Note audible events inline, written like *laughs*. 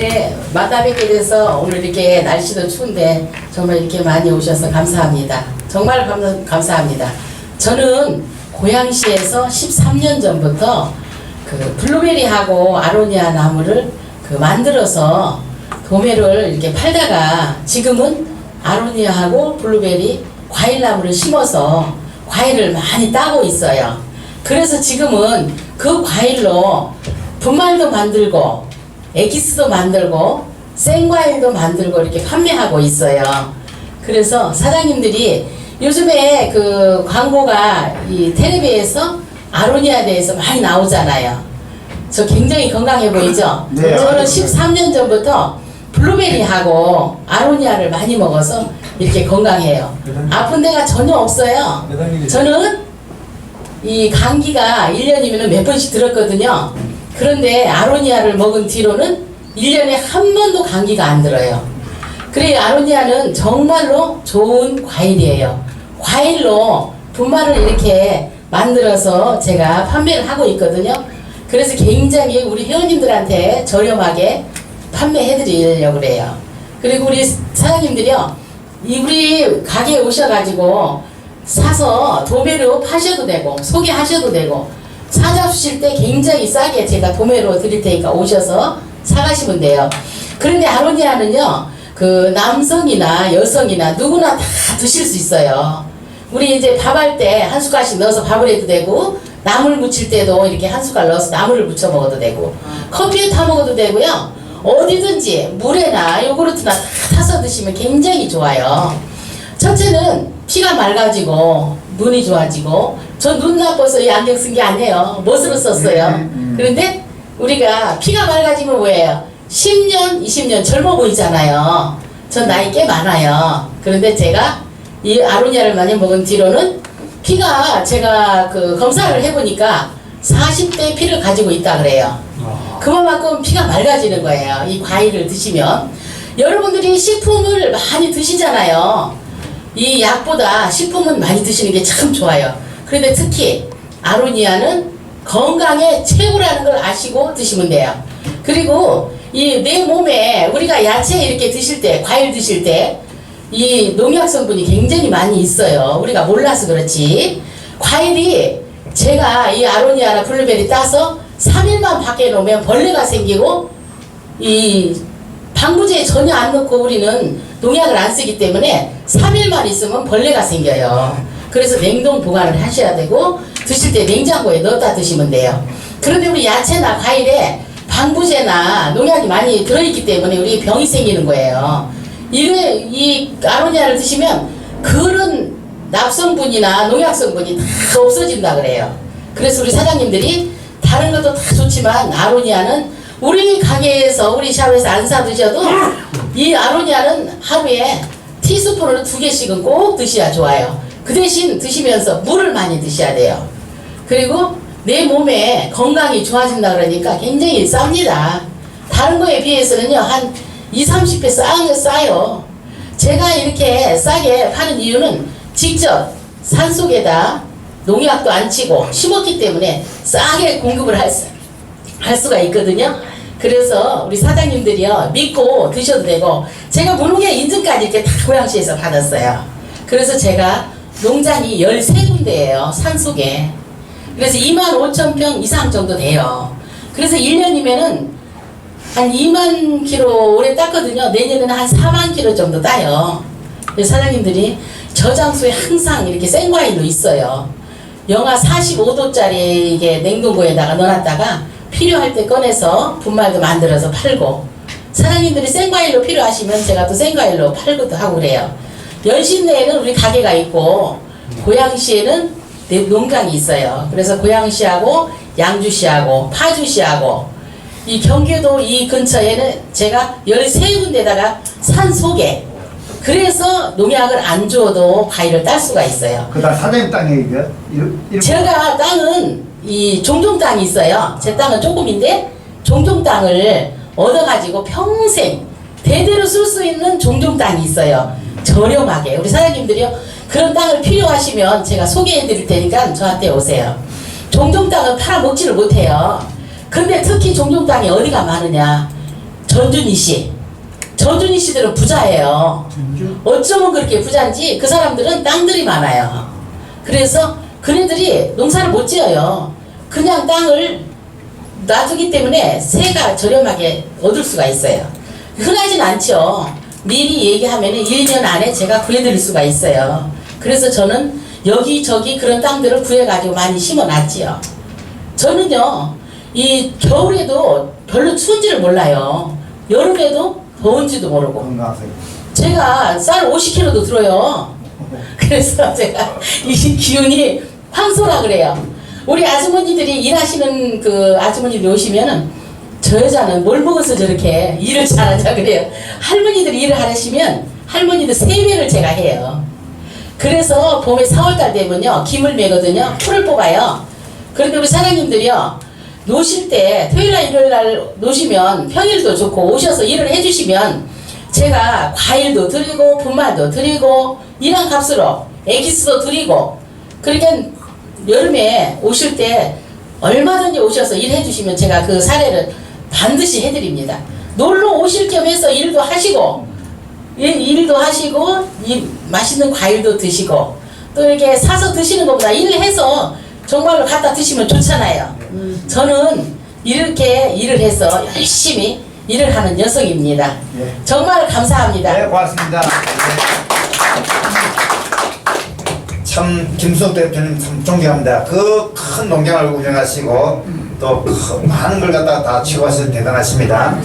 네, 마다뵙게 돼서 오늘 이렇게 날씨도 추운데 정말 이렇게 많이 오셔서 감사합니다. 정말 감, 감사합니다. 저는 고양시에서 13년 전부터 그 블루베리하고 아로니아 나무를 그 만들어서 도매를 이렇게 팔다가 지금은 아로니아하고 블루베리 과일나무를 심어서 과일을 많이 따고 있어요. 그래서 지금은 그 과일로 분말도 만들고 에기스도 만들고 생과일도 만들고 이렇게 판매하고 있어요. 그래서 사장님들이 요즘에 그 광고가 이 텔레비에서 아로니아에 대해서 많이 나오잖아요. 저 굉장히 건강해 보이죠? *laughs* 네, 저는 알겠습니다. 13년 전부터 블루베리하고 아로니아를 많이 먹어서 이렇게 건강해요. 아픈 데가 전혀 없어요. 저는 이 감기가 1년이면 몇 번씩 들었거든요. 그런데 아로니아를 먹은 뒤로는 1년에 한 번도 감기가 안 들어요. 그래 아로니아는 정말로 좋은 과일이에요. 과일로 분말을 이렇게 만들어서 제가 판매를 하고 있거든요. 그래서 굉장히 우리 회원님들한테 저렴하게 판매해 드리려고 그래요. 그리고 우리 사장님들이요. 이 우리 가게에 오셔가지고 사서 도매로 파셔도 되고 소개하셔도 되고 사 잡수실 때 굉장히 싸게 제가 도매로 드릴 테니까 오셔서 사가시면 돼요. 그런데 아로니아는요, 그 남성이나 여성이나 누구나 다 드실 수 있어요. 우리 이제 밥 할 때 한 숟갈씩 넣어서 밥을 해도 되고 나물 무칠 때도 이렇게 한 숟갈 넣어서 나물을 무쳐 먹어도 되고 커피에 타 먹어도 되고요. 어디든지 물에나 요구르트나 다 타서 드시면 굉장히 좋아요. 첫째는 피가 맑아지고 눈이 좋아지고 저 눈 나빠서 이 안경 쓴 게 아니에요. 멋으로 썼어요. 음, 음. 그런데 우리가 피가 맑아지면 뭐예요? 10년, 20년 젊어 보이잖아요. 전 나이 꽤 많아요. 그런데 제가 이 아로니아를 많이 먹은 뒤로는 피가 제가 그 검사를 해보니까 40대 피를 가지고 있다 그래요. 그만큼 피가 맑아지는 거예요. 이 과일을 드시면. 여러분들이 식품을 많이 드시잖아요. 이 약보다 식품은 많이 드시는 게 참 좋아요. 그런데 특히 아로니아는 건강에 최고라는 걸 아시고 드시면 돼요. 그리고 이 내 몸에 우리가 야채 이렇게 드실 때, 과일 드실 때, 이 농약 성분이 굉장히 많이 있어요. 우리가 몰라서 그렇지. 과일이 제가 이 아로니아나 블루베리 따서 3일만 밖에 놓으면 벌레가 생기고 이 방부제 전혀 안 넣고 우리는 농약을 안 쓰기 때문에 3일만 있으면 벌레가 생겨요. 그래서 냉동 보관을 하셔야 되고 드실 때 냉장고에 넣었다 드시면 돼요. 그런데 우리 야채나 과일에 방부제나 농약이 많이 들어있기 때문에 우리 병이 생기는 거예요. 이래 이 아로니아를 드시면 그런 납성분이나 농약 성분이 다 없어진다 그래요. 그래서 우리 사장님들이 다른 것도 다 좋지만 아로니아는 우리 가게에서 우리 샵에서 안 사 드셔도 이 아로니아는 하루에 티스푼으로 두 개씩은 꼭 드셔야 좋아요. 그 대신 드시면서 물을 많이 드셔야 돼요. 그리고 내 몸에 건강이 좋아진다 그러니까 굉장히 쌉니다. 다른 거에 비해서는요, 한 2, 30배 싸, 싸요. 제가 이렇게 싸게 파는 이유는 직접 산 속에다 농약도 안 치고 심었기 때문에 싸게 공급을 할, 수, 할 수가 있거든요. 그래서 우리 사장님들이요, 믿고 드셔도 되고, 제가 무농약 인증까지 이렇게 다 고양시에서 받았어요. 그래서 제가 농장이 13군데예요, 산 속에. 그래서 2만 5천 평 이상 정도 돼요. 그래서 1년이면은 한 2만 킬로 올해 땄거든요. 내년에는 한 4만 킬로 정도 따요. 사장님들이 저장소에 항상 이렇게 생과일로 있어요. 영하 45도짜리 이게 냉동고에다가 넣어놨다가 필요할 때 꺼내서 분말도 만들어서 팔고 사장님들이 생과일로 필요하시면 제가 또 생과일로 팔고도 하고 그래요. 연신내에는 우리 가게가 있고 고양시에는 내 농장이 있어요. 그래서 고양시하고 양주시하고 파주시하고 이 경기도 이 근처에는 제가 13군데다가 산 속에 그래서 농약을 안 줘도 과일을 딸 수가 있어요. 그다 사장님 이렇게 제가 땅은 이 종종 땅이 있어요. 제 땅은 조금인데 종종 땅을 얻어가지고 평생 대대로 쓸 수 있는 종종 땅이 있어요. 저렴하게 우리 사장님들이요 그런 땅을 필요하시면 제가 소개해드릴 테니까 저한테 오세요. 종종 땅은 팔아 먹지를 못해요. 근데 특히 종종 땅이 어디가 많으냐? 전준희 씨. 전준희 씨들은 부자예요. 어쩌면 그렇게 부자인지 그 사람들은 땅들이 많아요. 그래서 그네들이 농사를 못 지어요. 그냥 땅을 놔두기 때문에 새가 저렴하게 얻을 수가 있어요. 흔하진 않죠. 미리 얘기하면 1년 안에 제가 구해드릴 수가 있어요. 그래서 저는 여기저기 그런 땅들을 구해가지고 많이 심어놨지요. 저는요, 이 겨울에도 별로 추운지를 몰라요. 여름에도 더운지도 모르고. 제가 쌀 50kg도 들어요. *laughs* 그래서 제가 이 기운이 황소라 그래요. 우리 아주머니들이 일하시는 그 아주머니들 오시면은 저 여자는 뭘 먹어서 저렇게 일을 잘하자 그래요. 할머니들이 일을 하시면 할머니들 세배를 제가 해요. 그래서 봄에 4월달 되면요 김을 매거든요 풀을 뽑아요. 그런데 우리 사장님들이요 노실 때 토요일날 일요일날 노시면 평일도 좋고 오셔서 일을 해주시면 제가 과일도 드리고 분말도 드리고 일한 값으로 에기스도 드리고 그러니까 여름에 오실 때 얼마든지 오셔서 일해 주시면 제가 그 사례를 반드시 해드립니다. 놀러 오실 겸 해서 일도 하시고 일, 일도 하시고 이 맛있는 과일도 드시고 또 이렇게 사서 드시는 것보다 일해서 정말로 갖다 드시면 좋잖아요. 저는 이렇게 일을 해서 열심히 일을 하는 여성입니다. 예. 정말 감사합니다. 네, 고맙습니다. 참 김수옥 대표님 참 존경합니다. 그 큰 농장을 운영하시고 또큰 많은 걸 갖다가 다 치고하셔서 대단하십니다.